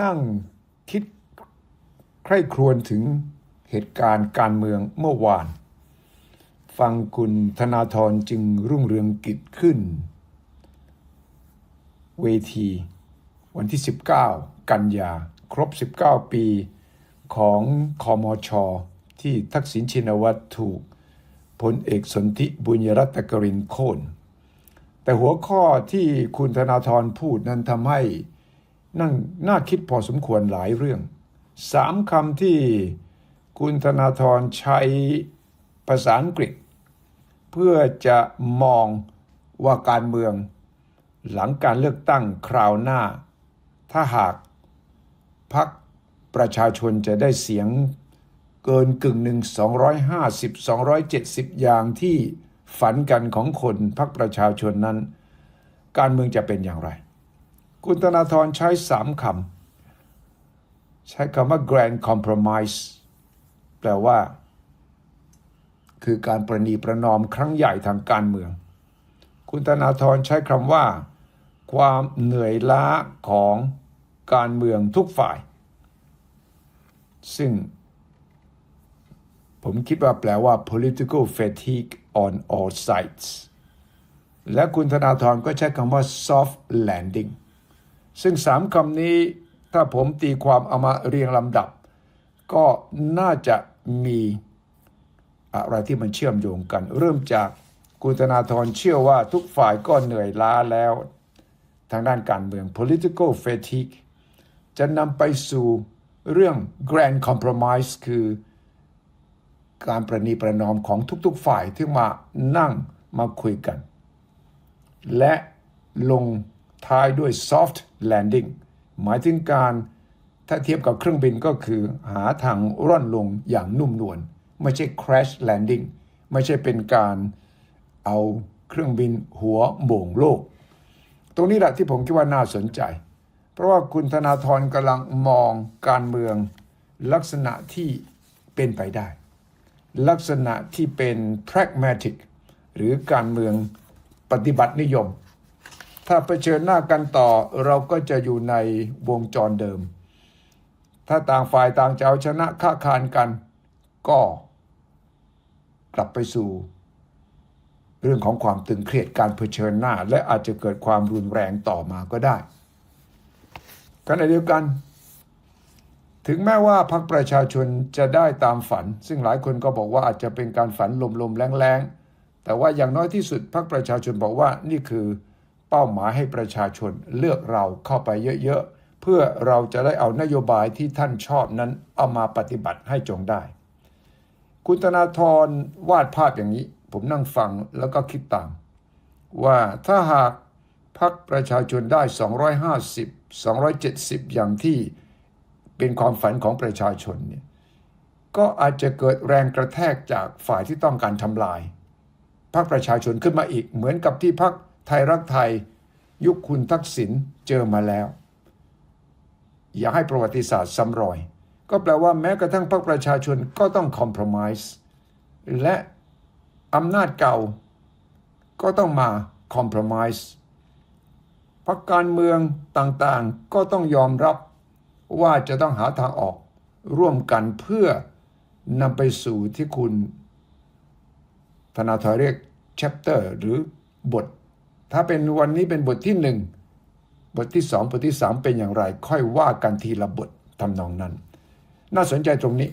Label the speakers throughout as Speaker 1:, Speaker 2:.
Speaker 1: นั่งคิดใคร่ครวญถึงเหตุการณ์การเมืองเมื่อวาน ฟังคุณธนาธรจึงรุ่งเรืองกิจขึ้น เวที วันที่ 19 กันยา ครบ 19 ปีของคอมช ที่ทักษิณชินวัตรถูกพลเอกสนธิบุญยรัตกรินโค่นแต่หัวข้อที่คุณธนาธรพูดนั้นทำให้ นั่งน่าคิดพอสมควรหลายเรื่องสามคำที่คุณธนาธรใช้ภาษาอังกฤษ เพื่อจะมองว่าการเมือง หลังการเลือกตั้งคราวหน้า ถ้าหากพรรคประชาชนจะได้เสียงเกินกึ่งหนึ่ง250 270 อย่างที่ฝันกันของคนพรรคประชาชนนั้น การเมืองจะเป็นอย่างไร คุณธนาธรใช้สามคำ ใช้คำว่า grand compromise แปลว่า คือการประนีประนอมครั้งใหญ่ทางการเมือง คุณธนาธรใช้คำว่า ความเหนื่อยล้าของการเมืองทุกฝ่าย ซึ่ง ผมคิดว่าแปลว่า political fatigue on all sides และคุณธนาธรก็ใช้คำว่า soft landing ซึ่งสามคำนี้ถ้าผมตีความเอามาเรียงลำดับ ก็น่าจะมีอะไรที่มันเชื่อมโยงกัน เริ่มจากคุณธนาธรเชื่อว่าทุกฝ่ายก็เหนื่อยล้าแล้ว ทางด้านการเมือง political fatigue จะนำไปสู่เรื่อง grand compromise คือการประนีประนอมของทุกๆฝ่ายที่มานั่งมาคุยกัน และลง ท้ายด้วย soft landing หมายถึงการถ้าเทียบกับเครื่องบินก็คือหาทางร่อนลงอย่างนุ่มนวลไม่ใช่ crash landing ไม่ใช่เป็นการเอาเครื่องบินหัวโบ่งโลก ตรงนี้แหละที่ผมคิดว่าน่าสนใจ เพราะว่าคุณธนาธรกำลังมองการเมืองลักษณะที่เป็นไปได้ ลักษณะที่เป็น pragmatic หรือการเมืองปฏิบัตินิยม ถ้าเผชิญหน้ากันต่อเราก็จะอยู่ในวงจรเดิม ถ้าต่างฝ่ายต่างจะเอาชนะค้าคานกัน ก็กลับไปสู่ เรื่องของความตึงเครียดการเผชิญหน้า และอาจจะเกิดความรุนแรงต่อมาก็ได้ขณะเดียวกัน ถึงแม้ว่าพรรคประชาชนจะได้ตามฝัน ซึ่งหลายคนก็บอกว่าอาจจะเป็นการฝันลมๆแรงๆแต่ว่าอย่างน้อยที่สุดพรรคประชาชนบอกว่านี่คือ เป้าหมายให้ประชาชนเลือกเราเข้าไปเยอะๆ เพื่อเราจะได้เอานโยบายที่ท่านชอบนั้นเอามาปฏิบัติให้จงได้ คุณธนาธรวาดภาพอย่างนี้ ผมนั่งฟังแล้วก็คิดตาม ว่าถ้าหากพรรคประชาชนได้ 250 270 อย่างที่เป็นความฝันของประชาชนเนี่ยก็อาจจะเกิดแรงกระแทกจากฝ่ายที่ต้องการทำลายพรรคประชาชนขึ้นมาอีกเหมือนกับที่พรรค ไทยรักไทยยุคคุณทักษิณเจอมาแล้ว อย่าให้ประวัติศาสตร์ซ้ำรอย ก็แปลว่าแม้กระทั่งพรรคประชาชนก็ต้องคอม p r o m i s e และอำนาจเก่าก็ต้องมาคอม p r o m i s e พรรคการเมืองต่างๆก็ต้องยอมรับว่าจะต้องหาทางออกร่วมกันเพื่อนำไปสู่ที่คุณ ธนาธรเรียก chapter หรือบท ถ้าเป็นวันนี้เป็นบทที่หนึ่งบทที่สองบทที่สามเป็นอย่างไร ค่อยว่ากันทีละบททำนองนั้น น่าสนใจตรงนี้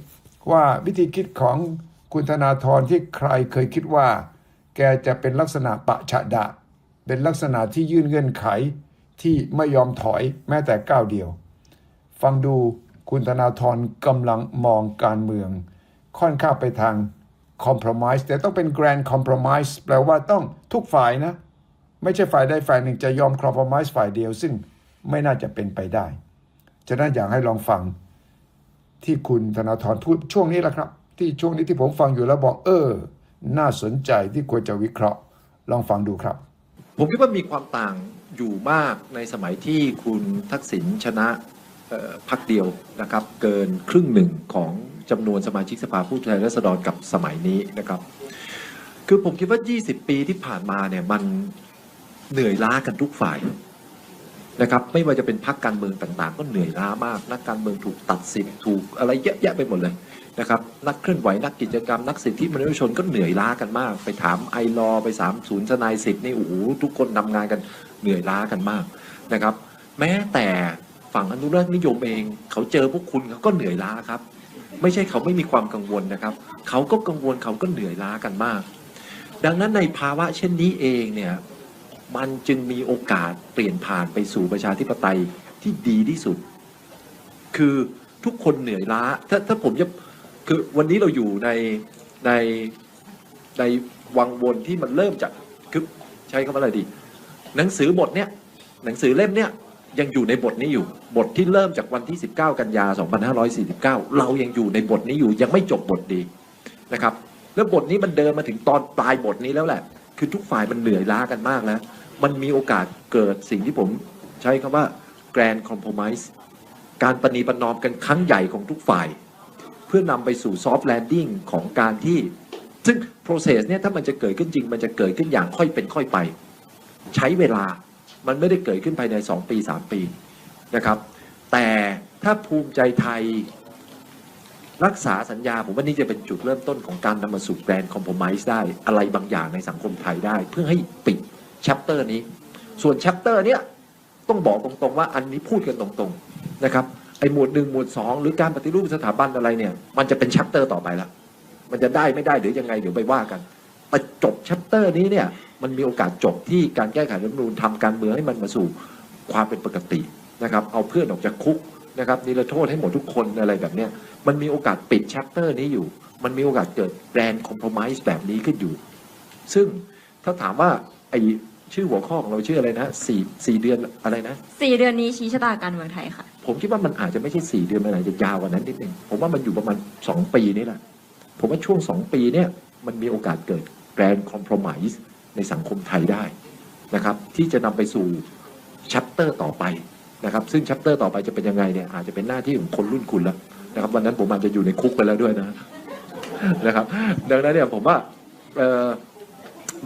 Speaker 1: ว่าวิธีคิดของคุณธนาธรที่ใครเคยคิดว่า แกจะเป็นลักษณะปะฉะดะ เป็นลักษณะที่ยื่นเงื่อนไขที่ไม่ยอมถอยแม้แต่ก้าวเดียว ฟังดูคุณธนาธรกำลังมองการเมือง ค่อนข้างไปทาง compromise แต่ต้องเป็น grand compromise แปลว่าต้องทุกฝ่ายนะ ไม่ใช่ฝ่ายใดฝ่ายหนึ่งจะยอม compromise ฝ่ายเดียว ซึ่งไม่น่าจะเป็นไปได้ ฉะนั้นอยากให้ลองฟังที่คุณธนาธรพูดช่วงนี้แหละครับ ที่ช่วงนี้ที่ผมฟังอยู่แล้วบอกเออ น่าสนใจที่ควรจะวิเคราะห์ ลองฟังดูครับ
Speaker 2: ผมคิดว่ามีความต่างอยู่มากในสมัยที่คุณทักษิณชนะออพรรคเดียวนะครับเกินครึ่งหนึ่งของจำนวนสมาชิกสภาผู้แทนราษฎรกับสมัยนี้นะครับ คือผมคิดว่า 20 ปีที่ผ่านมาเนี่ยมัน เหนื่อยล้ากันทุกฝ่ายนะครับไม่ว่าจะเป็นพักการเมืองต่างๆ ก็เหนื่อยล้ามาก นักการเมืองถูกตัดสิทธิ์ถูกอะไรเยอะแยะไปหมดเลยนะครับนักเคลื่อนไหวนักกิจกรรมนักสิทธิมนุษยชนก็เหนื่อยล้ากันมาก ไปถามไอรอไปสามศูนย์ทนายสิทธิ์นี่โอ้โหทุกคนทำงานกันเหนื่อยล้ากันมากนะครับ แม้แต่ฝั่งอนุรักษ์นิยมเอง เขาเจอพวกคุณเขาก็เหนื่อยล้าครับ ไม่ใช่เขาไม่มีความกังวลนะครับ เขาก็กังวลเขาก็เหนื่อยล้ากันมาก ดังนั้นในภาวะเช่นนี้เองเนี่ย มันจึงมีโอกาสเปลี่ยนผ่านไปสู่ประชาธิปไตยที่ดีที่สุด คือทุกคนเหนื่อยล้า ถ้าถ้าผมจะคือวันนี้เราอยู่ในในในวังวนที่มันเริ่มจากคือใช้คำว่าอะไรดี หนังสือบทเนี้ยหนังสือเล่มเนี้ยยังอยู่ในบทนี้อยู่ บทที่เริ่มจากวันที่ 19 กันยา 2549 เรายังอยู่ในบทนี้อยู่ยังไม่จบบทดีนะครับ แล้วบทนี้มันเดินมาถึงตอนปลายบทนี้แล้วแหละ คือทุกฝ่ายมันเหนื่อยล้ากันมากแล้ว มันมีโอกาสเกิดสิ่งที่ผมใช้คำว่า grand compromise การประนีประนอมกันครั้งใหญ่ของทุกฝ่าย เพื่อนำไปสู่ soft landing ของการที่ ซึ่ง process เนี่ยถ้ามันจะเกิดขึ้นจริง มันจะเกิดขึ้นอย่างค่อยเป็นค่อยไป ใช้เวลามันไม่ได้เกิดขึ้นภายใน 2 ปี 3 ปีนะครับ แต่ถ้าภูมิใจไทยรักษาสัญญา ผมว่านี่จะเป็นจุดเริ่มต้นของการนำมาสู่แกรนด์คอม p r o m i s e ได้อะไรบางอย่างในสังคมไทยได้ เพื่อให้ปิด ชปเตอร์นี้ ส่วนแชปเตอร์เนี้ยต้องบอกตรงๆว่าอันนี้พูดกันตรงๆนะครับไอ้หมวดหนึ่งหมวดสองหรือการปฏิรูปสถาบันอะไรเนี่ยมันจะเป็นแชปเตอร์ต่อไปละมันจะได้ไม่ได้หรือยังไงเดี๋ยวไปว่ากันแต่จบแชปเตอร์นี้เนี่ยมันมีโอกาสจบที่การแก้ไขรัฐธรรมนูญทำการเมืองให้มันมาสู่ความเป็นปกตินะครับเอาเพื่อนออกจากคุกนะครับนิรโทษให้หมดทุกคนอะไรแบบเนี้ยมันมีโอกาสปิดแชปเตอร์นี้อยู่ มันมีโอกาสเกิดแบรนด์คอมเพลมไพร์แบบนี้ขึ้นอยู่ ซึ่งถ้าถามว่าไอ ชื่อหัวข้อของเราชื่ออะไรนะสี่สี่เดือนอะไรนะ
Speaker 3: สี่เดือนนี้ชี้ชะตาการเมืองไทยค่ะ
Speaker 2: ผมคิดว่ามันอาจจะไม่ใช่สี่เดือนมันอาจจะยาวกว่านั้นนิดนึงผมว่ามันอยู่ประมาณสองปีนี่แหละผมว่าช่วงสองปีเนี่ยมันมีโอกาสเกิดแบรนด์คอมเพลมไพร์ในสังคมไทยได้นะครับ ที่จะนำไปสู่แชปเตอร์ต่อไปนะครับ ซึ่งแชปเตอร์ต่อไปจะเป็นยังไงเนี่ยอาจจะเป็นหน้าที่ของคนรุ่นคุณแล้วนะครับ วันนั้นผมอาจจะอยู่ในคุกไปแล้วด้วยนะนะครับ ดังนั้นเนี่ยผมว่าเออ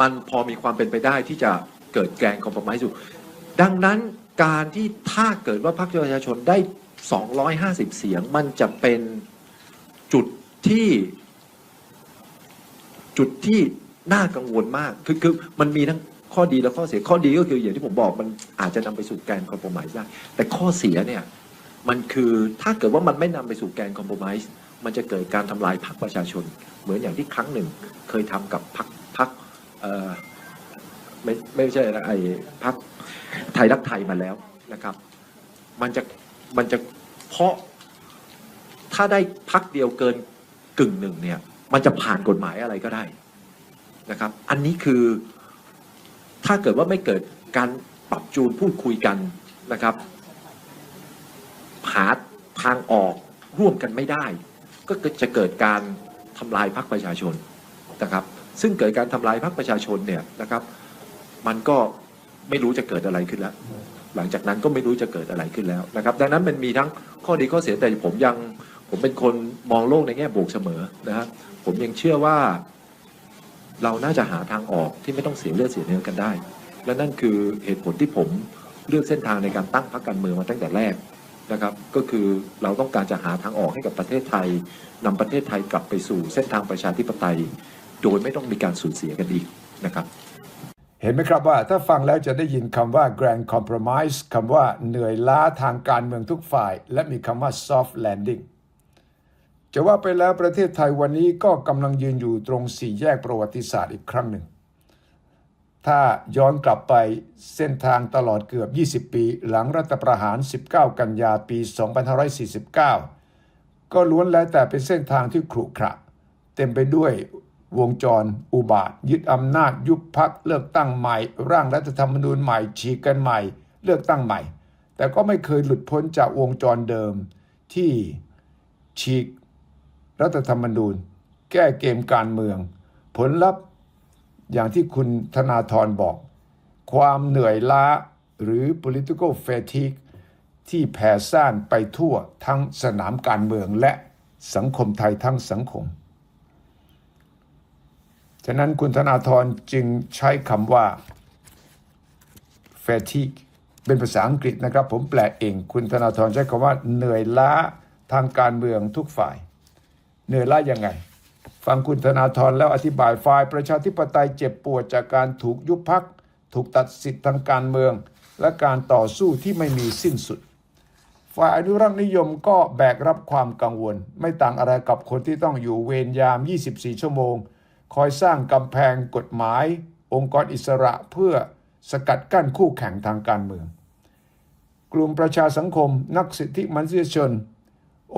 Speaker 2: มันพอมีความเป็นไปได้ที่จะ เกิดแกรงคอมเพลมไพร์อยู่ดังนั้นการที่ถ้าเกิดว่าพรรคประชาชนได้ 250 เสียงมันจะเป็นจุดที่จุดที่น่ากังวลมาก คือคือมันมีทั้งข้อดีและข้อเสีย ข้อดีก็คืออย่างที่ผมบอกมันอาจจะนำไปสู่แกนคอมโพม i s ได้ แต่ข้อเสียเนี่ยมันคือถ้าเกิดว่ามันไม่นำไปสู่แกนคอมโพม i s มันจะเกิดการทำลายพรรคประชาชน เหมือนอย่างที่ครั้งหนึ่งเคยทำกับพรรคพรรค ไม่ไม่ใช่นะไอ้พรรคไทยรักไทยมาแล้วนะครับ มันจะมันจะเพราะถ้าได้พักเดียวเกินกึ่งหนึ่งเนี่ย มันจะผ่านกฎหมายอะไรก็ได้นะครับ อันนี้คือถ้าเกิดว่าไม่เกิดการปรับจูนพูดคุยกันนะครับหาทางออกร่วมกันไม่ได้ ก็จะเกิดการทำลายพรรคประชาชนนะครับ ซึ่งเกิดการทำลายพรรคประชาชนเนี่ยนะครับ มันก็ไม่รู้จะเกิดอะไรขึ้นแล้ว หลังจากนั้นก็ไม่รู้จะเกิดอะไรขึ้นแล้วนะครับ ดังนั้นมันมีทั้งข้อดีข้อเสียแต่ผมยังผมเป็นคนมองโลกในแง่บวกเสมอนะครับผมยังเชื่อว่า เราน่าจะหาทางออกที่ไม่ต้องเสียเลือดเสียเนื้อกันได้ และนั่นคือเหตุผลที่ผมเลือกเส้นทางในการตั้งพรรคการเมืองมาตั้งแต่แรกนะครับ ก็คือเราต้องการจะหาทางออกให้กับประเทศไทยนำประเทศไทยกลับไปสู่เส้นทางประชาธิปไตย โดยไม่ต้องมีการสูญเสียกันอีกนะครับ
Speaker 1: เห็นไหมครับว่าถ้าฟังแล้วจะได้ยินคำว่า grand compromise คำว่าเหนื่อยล้าทางการเมืองทุกฝ่าย และมีคำว่า soft landing จะว่าไปแล้วประเทศไทยวันนี้ก็กำลังยืนอยู่ตรงสี่แยกประวัติศาสตร์อีกครั้งหนึ่ง ถ้าย้อนกลับไปเส้นทางตลอดเกือบ 20 ปี หลังรัฐประหาร 19 กันยาปี 2549 ก็ล้วนแล้วแต่เป็นเส้นทางที่ขรุขระ เต็มไปด้วย วงจรอุบาท ยึดอำนาจยุบพักเลือกตั้งใหม่ ร่างรัฐธรรมนูญใหม่ฉีกกันใหม่ เลือกตั้งใหม่ แต่ก็ไม่เคยหลุดพ้นจากวงจรเดิม ที่ฉีกรัฐธรรมนูญ แก้เกมการเมือง ผลลัพธ์อย่างที่คุณธนาธรบอก ความเหนื่อยล้าหรือ political fatigue ที่แผ่ซ่านไปทั่วทั้งสนามการเมืองและสังคมไทยทั้งสังคม ฉะนั้นคุณธนาธรจึงใช้คำว่า fatigue เป็นภาษาอังกฤษนะครับ ผมแปลเองคุณธนาธรใช้คำว่าเหนื่อยล้าทางการเมืองทุกฝ่าย เหนื่อยล้ายังไง ฟังคุณธนาธรแล้วอธิบายฝ่ายประชาธิปไตยเจ็บปวดจากการถูกยุบพัก ถูกตัดสิทธิทางการเมือง และการต่อสู้ที่ไม่มีสิ้นสุด ฝ่ายอนุรักษ์นิยมก็แบกรับความกังวล ไม่ต่างอะไรกับคนที่ต้องอยู่เวรยาม 24 ชั่วโมง คอยสร้างกำแพงกฎหมาย องค์กรอิสระเพื่อสกัดกั้นคู่แข่งทางการเมือง กลุ่มประชาสังคม นักสิทธิมนุษยชน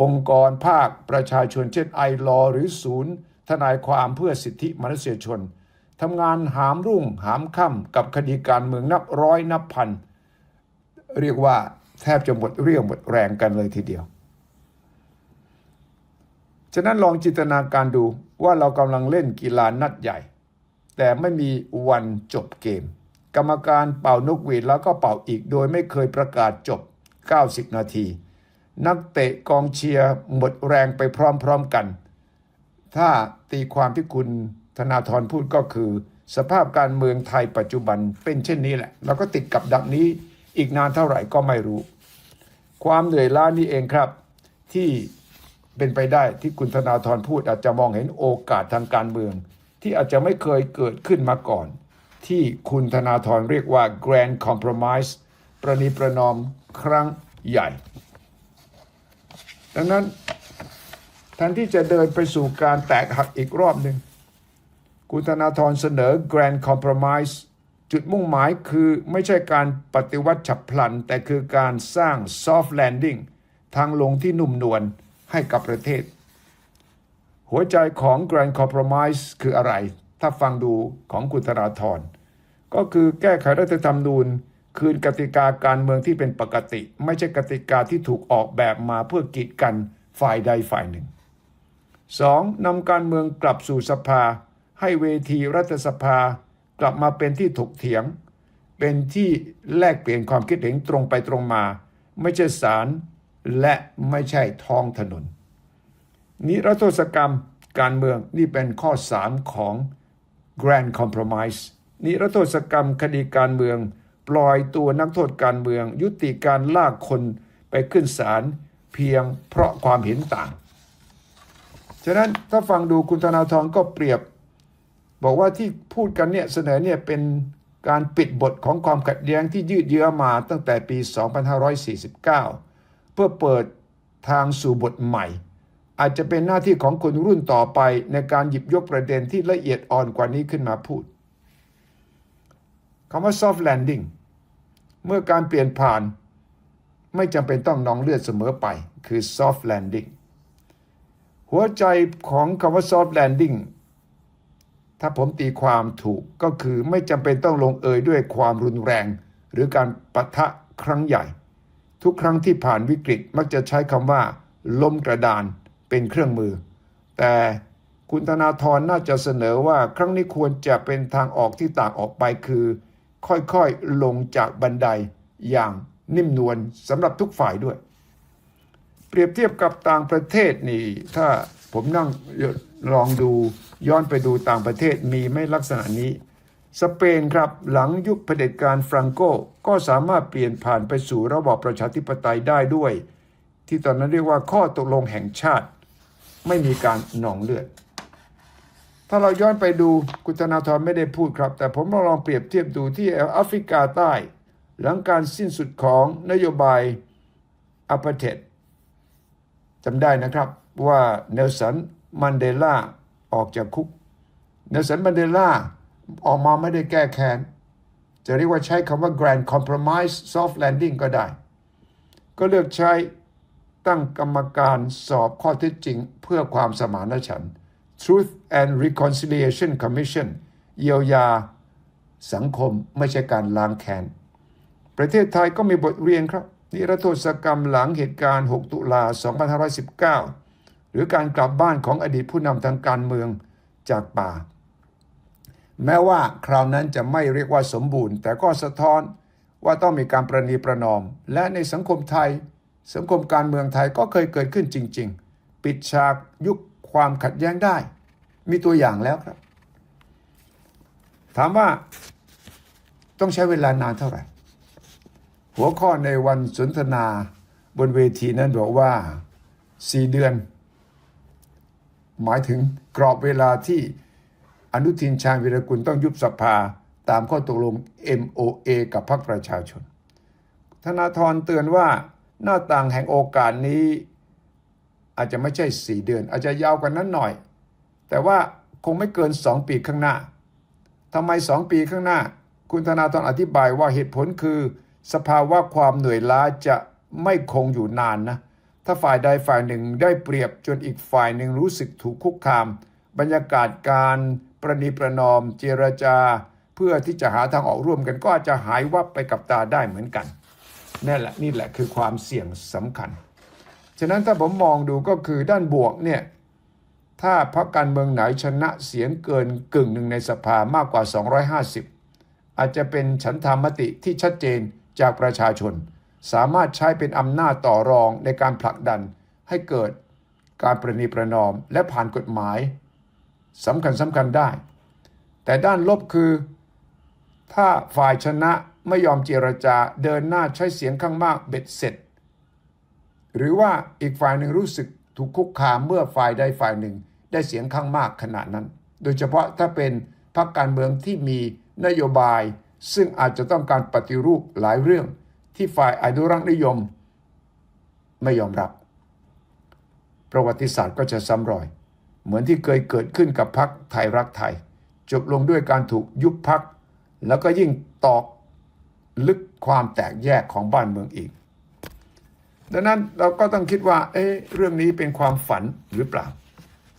Speaker 1: องค์กรภาคประชาชนเช่นไอรอหรือศูนย์ ทนายความเพื่อสิทธิมนุษยชนทำงานหามรุ่งหามค่ำกับคดีการเมืองนับร้อยนับพัน เรียกว่าแทบจะหมดเรี่ยวหมดแรงกันเลยทีเดียว ฉะนั้นลองจินตนาการดู ว่าเรากำลังเล่นกีฬานัดใหญ่ แต่ไม่มีวันจบเกม กรรมการเป่านกหวีดแล้วก็เป่าอีกโดยไม่เคยประกาศจบ 90 นาที นักเตะกองเชียร์หมดแรงไปพร้อมๆกัน ถ้าตีความที่คุณธนาธรพูดก็คือ สภาพการเมืองไทยปัจจุบันเป็นเช่นนี้แหละแล้วก็ติดกับดักนี้อีกนานเท่าไหร่ก็ไม่รู้ ความเหนื่อยล้านี่เองครับ ที่ เป็นไปได้ที่คุณธนาธรพูดอาจจะมองเห็นโอกาสทางการเมือง ที่อาจจะไม่เคยเกิดขึ้นมาก่อน ที่คุณธนาธรเรียกว่า grand compromise ประนีประนอมครั้งใหญ่ ดังนั้นแทนที่จะเดินไปสู่การแตกหักอีกรอบหนึ่งคุณธนาธรเสนอ Grand Compromise จุดมุ่งหมายคือไม่ใช่การปฏิวัติฉับพลัน แต่คือการสร้าง Soft Landing ทางลงที่นุ่มนวล ให้กับประเทศ หัวใจของ Grand Compromise คืออะไร ถ้าฟังดูของคุณธนาธรก็คือแก้ไขรัฐธรรมนูญ คืนกติกาการเมืองที่เป็นปกติ ไม่ใช่กติกาที่ถูกออกแบบมาเพื่อกีดกันฝ่ายใดฝ่ายหนึ่งสองนำการเมืองกลับสู่สภา ให้เวทีรัฐสภา กลับมาเป็นที่ถกเถียง เป็นที่แลกเปลี่ยนความคิดเห็นตรงไปตรงมา ไม่ใช่ศาล และไม่ใช่ท้องถนน นิรโทษกรรมการเมืองนี่เป็นข้อ 3 ของ Grand Compromise นิรโทษกรรมคดีการเมือง ปล่อยตัวนักโทษการเมือง ยุติการลากคนไปขึ้นศาลเพียงเพราะความเห็นต่าง ฉะนั้นถ้าฟังดูคุณธนาธรก็เปรียบ บอกว่าที่พูดกันเนี่ยเสนอเนี่ยเป็นการปิดบทของความขัดแย้งที่ยืดเยื้อมาตั้งแต่ปี 2549 เพื่อเปิดทางสู่บทใหม่ อาจจะเป็นหน้าที่ของคนรุ่นต่อไปในการหยิบยกประเด็นที่ละเอียดอ่อนกว่านี้ขึ้นมาพูดคำว่า soft landing เมื่อการเปลี่ยนผ่านไม่จำเป็นต้องนองเลือดเสมอไป คือ soft landing หัวใจของคำว่า soft landing ถ้าผมตีความถูกก็คือไม่จำเป็นต้องลงเอยด้วยความรุนแรง หรือการปะทะครั้งใหญ่ ทุกครั้งที่ผ่านวิกฤตมักจะใช้คำว่า ล้มกระดานเป็นเครื่องมือ แต่คุณธนาธรน่าจะเสนอว่าครั้งนี้ควรจะเป็นทางออกที่ต่างออกไปคือ ค่อยๆลงจากบันไดอย่างนิ่มนวลสำหรับทุกฝ่ายด้วย เปรียบเทียบกับต่างประเทศนี่ ถ้าผมนั่งลองดูย้อนไปดูต่างประเทศมีไม่ลักษณะนี้ สเปนครับหลังยุคเผด็จการฟรังโกก็สามารถเปลี่ยนผ่านไปสู่ระบอบประชาธิปไตยได้ด้วย ที่ตอนนั้นเรียกว่าข้อตกลงแห่งชาติ ไม่มีการหนองเลือด ถ้าเราย้อนไปดูกุณธนาธรไม่ได้พูดครับ แต่ผมลองเปรียบเทียบดูที่แอฟริกาใต้ หลังการสิ้นสุดของนโยบายอ p ปเ i d จำได้นะครับว่าเนลสันมันเดลาออกจากคุก เนลสันมันเดลา ออกมาไม่ได้แก้แค้น จะเรียกว่าใช้คำว่า grand compromise soft landing ก็ได้ ก็เลือกใช้ตั้งกรรมการสอบข้อเท็จจริงเพื่อความสมานฉันท์ Truth and Reconciliation Commission เยียวยา สังคมไม่ใช่การล้างแค้น ประเทศไทยก็มีบทเรียนครับ นิรโทษกรรมหลังเหตุการณ์ 6 ตุลา 2519 หรือการกลับบ้านของอดีตผู้นำทางการเมืองจากป่า แม้ว่าคราวนั้นจะไม่เรียกว่าสมบูรณ์ แต่ก็สะท้อนว่าต้องมีการประนีประนอม และในสังคมไทย สังคมการเมืองไทยก็เคยเกิดขึ้นจริง ๆ ปิดฉากยุคความขัดแย้งได้ มีตัวอย่างแล้วครับ ถามว่าต้องใช้เวลานานเท่าไหร่ หัวข้อในวันสนทนาบนเวทีนั้นบอกว่าสี่เดือน หมายถึงกรอบเวลาที่ อนุทินชาญวิรกุลต้องยุบสภาตามข้อตกลง MOA กับพรรคประชาชน ธนาธรเตือนว่าหน้าต่างแห่งโอกาสนี้ อาจจะไม่ใช่สี่เดือน อาจจะยาวกว่านั้นหน่อย แต่ว่าคงไม่เกินสองปีข้างหน้าทำไมสองปีข้างหน้า คุณธนาธรอธิบายว่าเหตุผลคือ สภาวะความเหนื่อยล้าจะไม่คงอยู่นานนะถ้าฝ่ายใดฝ่ายหนึ่งได้เปรียบจนอีกฝ่ายหนึ่งรู้สึกถูกคุกคาม บรรยากาศการ ประนีประนอมเจรจา เพื่อที่จะหาทางออกร่วมกันก็อาจจะหายวับไปกับตาได้เหมือนกันนั่นแหละนี่แหละคือความเสี่ยงสำคัญ ฉะนั้นถ้าผมมองดูก็คือด้านบวกเนี่ยถ้าพรรคการเมืองไหนชนะเสียงเกินกึ่งหนึ่งในสภามากกว่า 250 อาจจะเป็นฉันทามติที่ชัดเจนจากประชาชน สามารถใช้เป็นอำนาจต่อรองในการผลักดันให้เกิดการประนีประนอมและผ่านกฎหมาย สำคัญสำคัญได้ แต่ด้านลบคือ ถ้าฝ่ายชนะไม่ยอมเจรจาเดินหน้าใช้เสียงข้างมากเบ็ดเสร็จ หรือว่าอีกฝ่ายหนึ่งรู้สึกถูกคุกคามเมื่อฝ่ายใดฝ่ายหนึ่งได้เสียงข้างมากขนาดนั้น โดยเฉพาะถ้าเป็นพรรคการเมืองที่มีนโยบาย ซึ่งอาจจะต้องการปฏิรูปหลายเรื่องที่ฝ่ายอนุรักษ์นิยม ไม่ยอมรับ ประวัติศาสตร์ก็จะซ้ำรอย เหมือนที่เคยเกิดขึ้นกับพรรคไทยรักไทย จบลงด้วยการถูกยุบพรรคแล้วก็ยิ่งตอกลึกความแตกแยกของบ้านเมืองอีก ดังนั้นเราก็ต้องคิดว่าเอ๊ะเรื่องนี้เป็นความฝันหรือเปล่า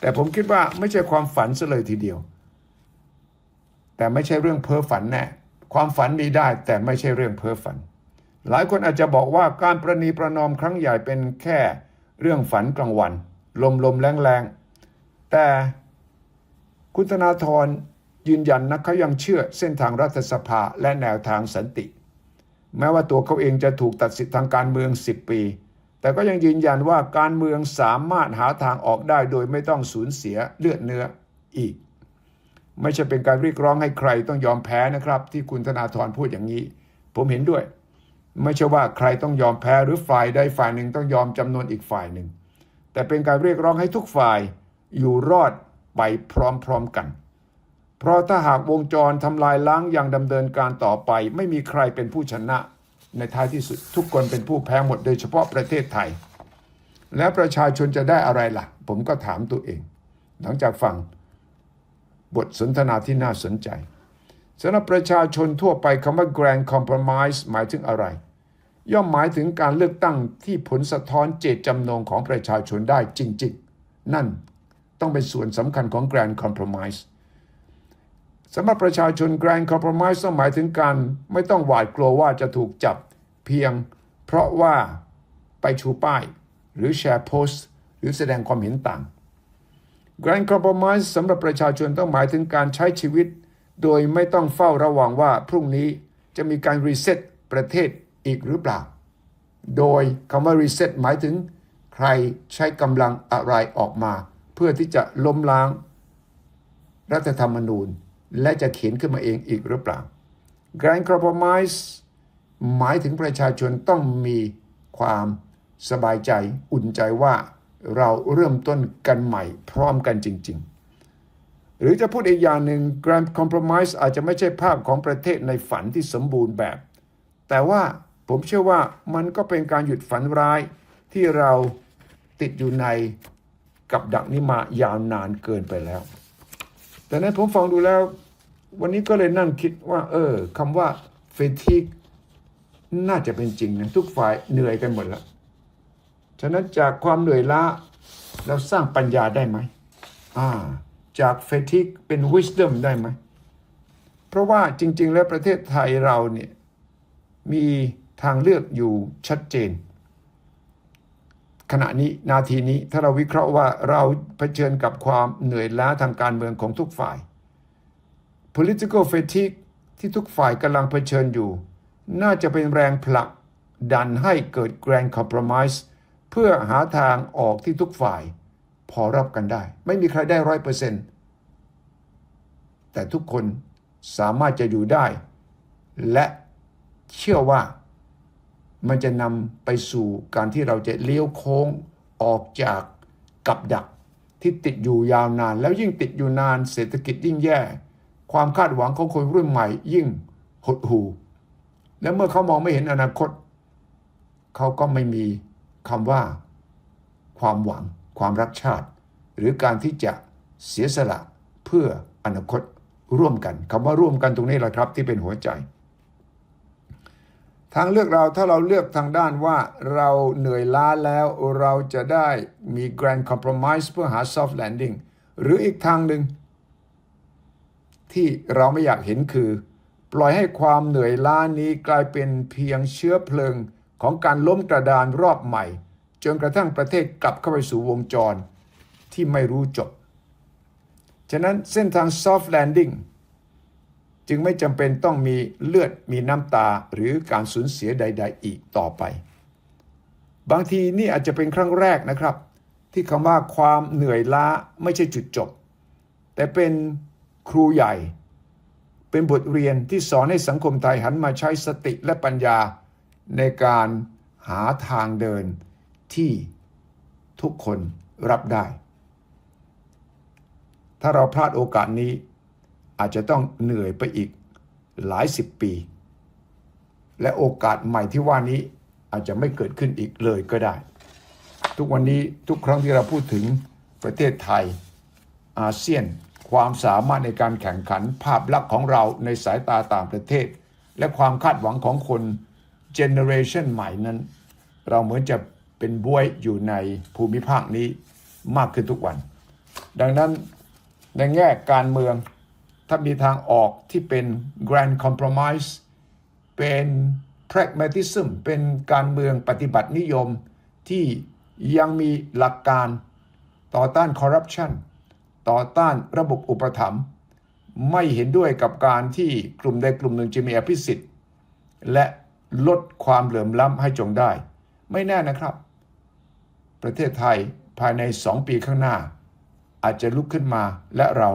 Speaker 1: แต่ผมคิดว่าไม่ใช่ความฝันซะเลยทีเดียว แต่ไม่ใช่เรื่องเพ้อฝันแน่ความฝันมีได้แต่ไม่ใช่เรื่องเพ้อฝัน หลายคนอาจจะบอกว่าการประนีประนอมครั้งใหญ่เป็นแค่เรื่องฝันกลางวัน ลมลมแรงแรงๆ แต่คุณธนาธรยืนยันนะเขายังเชื่อเส้นทางรัฐสภาและแนวทางสันติ แม้ว่าตัวเขาเองจะถูกตัดสิทธิทางการเมือง 10 ปี แต่ก็ยังยืนยันว่าการเมืองสามารถหาทางออกได้โดยไม่ต้องสูญเสียเลือดเนื้ออีก ไม่ใช่เป็นการเรียกร้องให้ใครต้องยอมแพ้นะครับ ที่คุณธนาธรพูดอย่างนี้ ผมเห็นด้วย ไม่ใช่ว่าใครต้องยอมแพ้หรือฝ่ายใดฝ่ายหนึ่งต้องยอมจำนวนอีกฝ่ายหนึ่งแต่เป็นการเรียกร้องให้ทุกฝ่าย อยู่รอดไปพร้อมๆกัน เพราะถ้าหากวงจรทำลายล้างอย่างดำเนินการต่อไป ไม่มีใครเป็นผู้ชนะ ในท้ายที่สุดทุกคนเป็นผู้แพ้หมดโดยเฉพาะประเทศไทย แล้วประชาชนจะได้อะไรล่ะ ผมก็ถามตัวเอง หลังจากฟังบทสนทนาที่น่าสนใจสำหรับประชาชนทั่วไปคำว่า grand compromise หมายถึงอะไร ย่อมหมายถึงการเลือกตั้งที่ผลสะท้อนเจตจำนงของประชาชนได้จริง ๆ นั่น ต้องเป็นส่วนสำคัญของ grand compromise สำหรับประชาชน grand compromise ต้องหมายถึงการไม่ต้องหวาดกลัวว่าจะถูกจับเพียง เพราะว่าไปชูป้าย หรือแชร์โพสต์ หรือแสดงความเห็นต่าง Grand Compromise สำหรับประชาชนต้องหมายถึงการใช้ชีวิต โดยไม่ต้องเฝ้าระวังว่าพรุ่งนี้จะมีการรีเซ็ตประเทศอีกหรือเปล่า โดยคำว่ารีเซ็ตหมายถึง ใครใช้กำลังอะไรออกมา เพื่อที่จะล้มล้าง รัฐธรรมนูญ และจะเขียนขึ้นมาเองอีกหรือเปล่า Grand Compromise หมายถึงประชาชนต้องมีความสบายใจอุ่นใจว่าเราเริ่มต้นกันใหม่พร้อมกันจริง ๆ หรือจะพูดอีกอย่างหนึ่ง Grand Compromise อาจจะไม่ใช่ภาพของประเทศในฝันที่สมบูรณ์แบบ แต่ว่าผมเชื่อว่ามันก็เป็นการหยุดฝันร้ายที่เราติดอยู่ใน กับดักนี้มายาวนานเกินไปแล้ว แต่นั้นผมฟังดูแล้ว วันนี้ก็เลยนั่งคิดว่า เออคำว่าเฟติกน่าจะเป็นจริงนะทุกฝ่ายเหนื่อยกันหมดแล้ว ฉะนั้นจากความเหนื่อยล้าเราสร้างปัญญาได้ไหมอ่าจากเฟติกเป็น wisdom ได้ไหม เพราะว่าจริง ๆ แล้วประเทศไทยเราเนี่ยมีทางเลือกอยู่ชัดเจน ขณะนี้นาทีนี้ถ้าเราวิเคราะห์ว่าเราเผชิญกับความเหนื่อยล้าทางการเมืองของทุกฝ่าย political fatigue ที่ทุกฝ่ายกำลังเผชิญอยู่ น่าจะเป็นแรงผลักดันให้เกิด grand compromise เพื่อหาทางออกที่ทุกฝ่าย พอรับกันได้ ไม่มีใครได้ร้อยเปอร์เซ็นต์แต่ทุกคนสามารถจะอยู่ได้ และเชื่อว่า มันจะนำไปสู่การที่เราจะเลี้ยวโค้งออกจากกับดักที่ติดอยู่ยาวนาน แล้วยิ่งติดอยู่นานเศรษฐกิจยิ่งแย่ ความคาดหวังของคนรุ่นใหม่ยิ่งหดหู่และเมื่อเขามองไม่เห็นอนาคต เขาก็ไม่มีคำว่า ความหวัง ความรักชาติ หรือการที่จะเสียสละเพื่ออนาคตร่วมกันคำว่าร่วมกันตรงนี้แหละครับที่เป็นหัวใจ ทางเลือกเราถ้าเราเลือกทางด้านว่าเราเหนื่อยล้าแล้วเราจะได้มี grand compromise เพื่อหา soft landing หรืออีกทางหนึ่งที่เราไม่อยากเห็นคือ ปล่อยให้ความเหนื่อยล้านี้กลายเป็นเพียงเชื้อเพลิงของการล้มกระดานรอบใหม่ จนกระทั่งประเทศกลับเข้าไปสู่วงจรที่ไม่รู้จบ ฉะนั้นเส้นทาง soft landing จึงไม่จำเป็นต้องมีเลือดมีน้ำตาหรือการสูญเสียใด ๆ อีกต่อไป บางทีนี่อาจจะเป็นครั้งแรกนะครับ ที่คำว่าความเหนื่อยล้าไม่ใช่จุดจบ แต่เป็นครูใหญ่ เป็นบทเรียนที่สอนให้สังคมไทยหันมาใช้สติและปัญญาในการหาทางเดินที่ทุกคนรับได้ ถ้าเราพลาดโอกาสนี้ อาจจะต้องเหนื่อยไปอีกหลายสิบปี และโอกาสใหม่ที่ว่านี้อาจจะไม่เกิดขึ้นอีกเลยก็ได้ ทุกวันนี้ทุกครั้งที่เราพูดถึงประเทศไทย อาเซียน ความสามารถในการแข่งขันภาพลักษณ์ของเราในสายตาต่างประเทศ และความคาดหวังของคนเจเนอเรชันใหม่นั้น เราเหมือนจะเป็นบวยอยู่ในภูมิภาคนี้มากขึ้นทุกวัน ดังนั้นในแง่การเมือง ถ้ามีทางออกที่เป็น grand compromise เป็น pragmatism เป็นการเมืองปฏิบัตินิยมที่ยังมีหลักการต่อต้านคอร์รัปชันต่อต้านระบบอุปถัมภ์ไม่เห็นด้วยกับการที่กลุ่มใดกลุ่มหนึ่งจะมีอภิสิทธิ์ และลดความเหลื่อมล้ำให้จงได้ ไม่แน่นะครับ ประเทศไทยภายในสองปีข้างหน้า อาจจะลุกขึ้นมาและเรา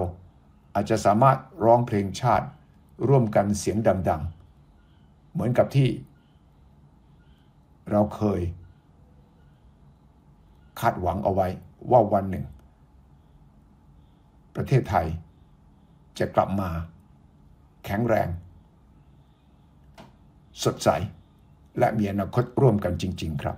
Speaker 1: อาจจะสามารถร้องเพลงชาติร่วมกันเสียงดัง ๆ เหมือนกับที่ เราเคย คาดหวังเอาไว้ว่าวันหนึ่ง ประเทศไทยจะกลับมา แข็งแรง สดใส และมีอนาคตร่วมกันจริง ๆ ครับ